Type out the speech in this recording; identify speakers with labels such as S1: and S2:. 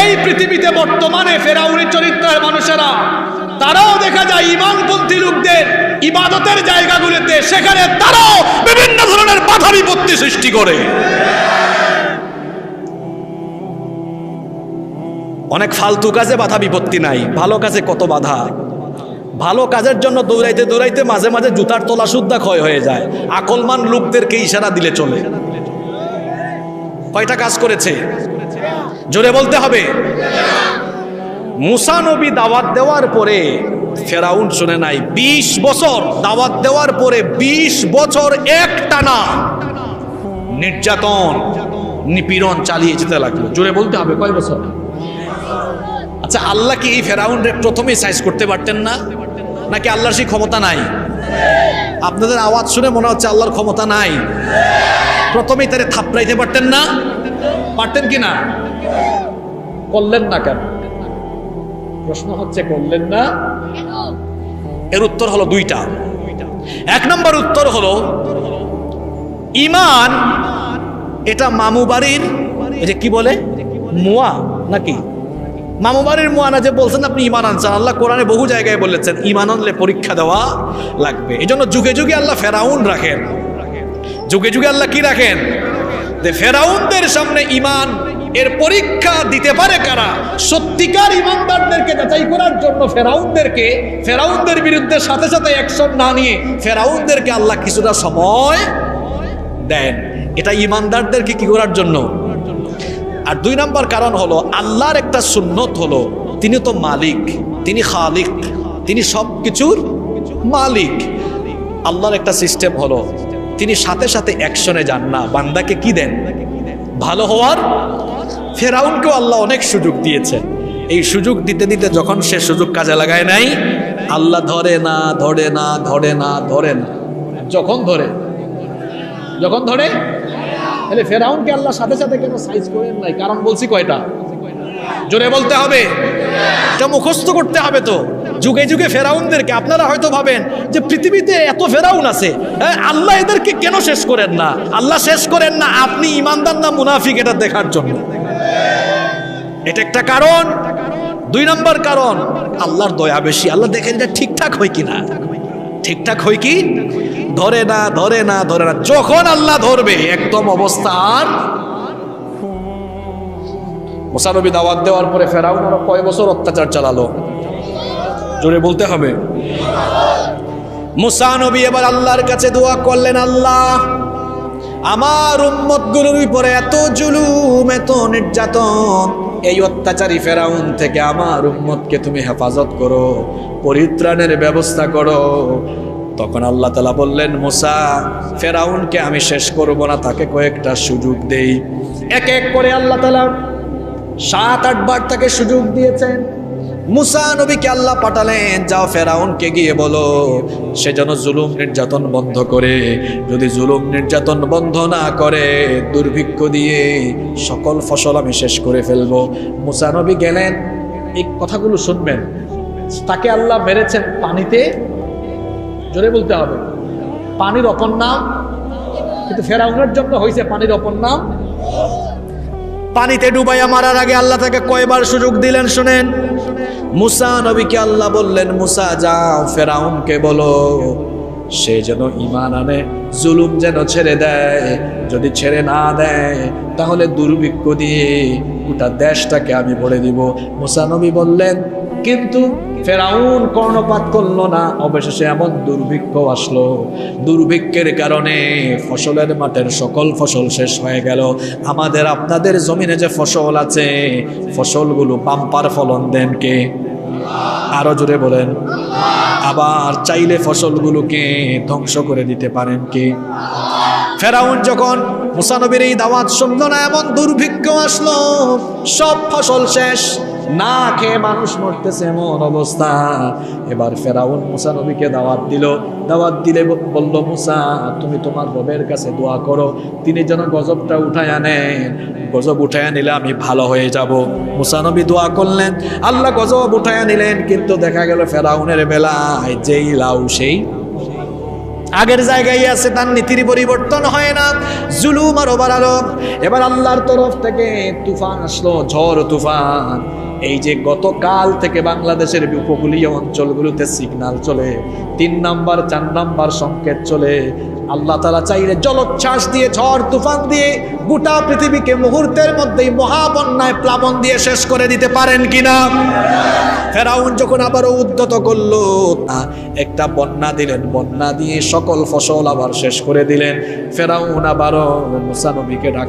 S1: এই পৃথিবীতে বর্তমানে ফেরাউনি চরিত্রের মানুষেরা, তারাও দেখা যায় ইমানপন্থী লোকদের ইবাদতের জায়গাগুলিতে, সেখানে তারাও বিভিন্ন ধরনের বাধা বিপত্তি সৃষ্টি করে। অনেক ফালতু কাজে বাধা বিপত্তি নাই, ভালো কাজে কত বাধা? ভালো কাজের জন্য দৌড়াইতে দৌড়াইতে মাঝে মাঝে জুতার তোলা সুদ্ধা ক্ষয় হয়ে যায়, আকলমান লোকদেরকে ইশারা দিলে চলে। কয়টা কাজ করেছে? জোরে বলতে হবে। মুসা নবী দাওয়াত দেওয়ার পরে ফেরাউন শুনে নাই ২০ বছর দাওয়াত দেওয়ার পরে ২০ বছর এক টানা নির্যাতন, নিপীড়ন চালিয়ে যেতে লাগল। জোরে বলতে হবে, কয় বছর? আচ্ছা আল্লাহ কি এই ফেরাউন রে প্রথমেই সাইজ করতে পারতেন না? নাকি আল্লাহর সেই ক্ষমতা নাই? আপনাদের আওয়াজ শুনে মনে হচ্ছে আল্লাহর ক্ষমতা নাই। প্রথমেই তারে থাপড়াইতে পারতেন না? পারতেন কি না? করলেন না কেন? প্রশ্ন হচ্ছে করলেন না এর উত্তর হলো দুইটা। এক নম্বর উত্তর হলো ইমান এটা মামু বাড়ির এটা কি বলে? মুয়া নাকি? মামু বাড়ির মুয়ানা যে বলছেন আপনি ইমান আনছেন। আল্লাহ কোরআনে বহু জায়গায় বলেছেন ইমান আনলে পরীক্ষা দেওয়া লাগবে। এই জন্য যুগে যুগে আল্লাহ ফেরাউন রাখেন। যুগে যুগে আল্লাহ কি রাখেন? যে ফেরাউনদের সামনে ইমান এর পরীক্ষা দিতে পারে কারা? সত্যিকার ইমানদারদেরকে যাচাই করার জন্য ফেরাউনদেরকে, ফেরাউনদের বিরুদ্ধে সাথে সাথে অ্যাকশন না নিয়ে ফেরাউনদেরকে আল্লাহ কিছুটা সময় দেন। এটা ইমানদারদেরকে কি করার জন্য? আর দুই নম্বর কারণ হলো, আল্লাহর একটা সুন্নত হলো, তিনি তো মালিক, তিনি খালিক, তিনি সব কিছুর মালিক। আল্লাহর একটা সিস্টেম হলো তিনি সাথে সাথে অ্যাকশনে যান, না, বান্দাকে কি দেন? ভালো হওয়ার? ফেরাউনকেও আল্লাহ অনেক সুযোগ দিয়েছে। এই সুযোগ দিতে দিতে যখন সে সুযোগ কাজে লাগায় নাই, আল্লাহ ধরে না ধরে না ধরে না ধরে না। যখন ধরে। যখন ধরে? তাহলে ফেরাউনকে আল্লাহ সাথে সাথে কেন সাইজ করেন নাই? কারণ বলছি কয়টা? জোরে বলতে হবে। এটা মুখস্থ করতে হবে তো। যুগে যুগে ফেরাউনদেরকে আপনারা হয়তো ভাবেন যে পৃথিবীতে এত ফেরাউন আছে। হ্যাঁ, আল্লাহ এদেরকে কেন শেষ করেন না? আল্লাহ শেষ করেন না আপনি ইমানদার না মুনাফিক এটা দেখার জন্য। এটা একটা কারণ। দুই নম্বর কারণ আল্লাহর দয়া বেশি। আল্লাহ দেখেন এটা ঠিকঠাক হয় কিনা ঠিকঠাক হয় কি? ধরে না ধরে না ধরে না। যখন আল্লাহ ধরবে একদম অবস্থা আর মোসানবী দাওয়াত দেওয়ার পরে ফেরাউন কয় বছর অত্যাচার চালালো? জোরে বলতে হবে। মুসানবী এবার আল্লাহর কাছে দোয়া করলেন, আল্লাহ, আমার উম্মতগুলোর উপরে এত জুলুম, এত নির্যাতন, এই অত্যাচারী ফেরাউন থেকে আমার উম্মতকে তুমি হেফাজত করো, পরিত্রাণের ব্যবস্থা করো। তখন আল্লাহ তালা বললেন, মুসা, ফেরাউনকে আমি শেষ করব না, তাকে কয়েকটা সুযোগ দেই। এক এক করে আল্লাহ তালা সাত আটবার তাকে সুযোগ দিয়েছেন। মুসা নবীকে আল্লাহ পাঠালেন, যাও ফেরাউনকে গিয়ে বলো, সে যেন জুলুম নির্যাতন বন্ধ করে। যদি জুলুম নির্যাতন বন্ধ না করে, দুর্ভিক্ষ দিয়ে সকল ফসল আমি শেষ করে ফেলব। মুসা নবী গেলেন, এই কথাগুলো শুনবেন। তাকে আল্লাহ মেরেছেন পানিতে, জোরে বলতে হবে। পানির অপর নাম, কিন্তু ফেরাউনের জন্য হয়েছে পানির অপর নাম পানিতে ডুবাইয়া মারার আগে আল্লাহ তাকে কয়বার সুযোগ দিলেন শুনেন? মুসা নবীকে আল্লাহ বললেন, মুসা যাও, ফেরাউনকে বলো। সে যেন ইমান আনে, জুলুম যেন ছেড়ে দেয়। যদি ছেড়ে না দেয়, তাহলে দুর্ভিক্ষ দিয়ে গোটা দেশটাকে আমি ভরে দিব। মুসা নবী বললেন, কিন্তু ফেরাউন কর্ণপাত করল না। অবশেষে এমন দুর্ভিক্ষ আসলো। দুর্ভিক্ষের কারণে ফসলের মাঠের সকল ফসল শেষ হয়ে গেল। আমাদের আপনাদের জমিনে যে ফসল আছে, ফসলগুলো পাম্পার ফলন দেন কে? আরও জোরে বলেন। আবার চাইলে ফসলগুলোকে ধ্বংস করে দিতে পারেন কে? ফেরাউন যখন মুসানবীর এই দাওয়াত শুনল না, এমন দুর্ভিক্ষ আসলো, সব ফসল শেষ। না খেয়ে মানুষ মরতেছে এমন অবস্থা। এবার ফেরাউন মুসা নবীকে দাওয়াত দিল। দাওয়াত দিলে বলল, মুসা, তুমি তোমার রবের কাছে দোয়া করো। তিনি যেন গজবটা উঠায় আনেন। গজব উঠায় নিলে আমি ভালো হয়ে যাব। মুসা নবী দোয়া করলেন। আল্লাহ গজব উঠায় নিলেন কিন্তু দেখা গেল ফেরাউনের বেলায় যেই লাউ সেই আগের জায়গায় আছে, তার নীতির পরিবর্তন হয় না। জুলুম আরও বাড়ালো এবার আল্লাহর তরফ থেকে তুফান আসলো, ঝড় তুফান। এই যে গতকাল থেকে বাংলাদেশের উপকূলীয় অঞ্চলগুলোতে সিগন্যাল চলে, তিন নাম্বার, চার নাম্বার সংকেত চলে। আল্লাহ তালা চাইলে জলোচ্ছ্বাস দিয়ে, ঝড়, তুফান দিয়ে গোটা পৃথিবীকে মুহূর্তের মধ্যেই মহাবন্যায় প্লাবন দিয়ে শেষ করে দিতে পারেন কিনা? ফেরাউন যখন আবারও উদ্যত করল একটা বন্যা দিলেন। বন্যা দিয়ে সকল ফসল আবার শেষ করে দিলেন। ফেরাউন আবারও মুসানবীকে ডাক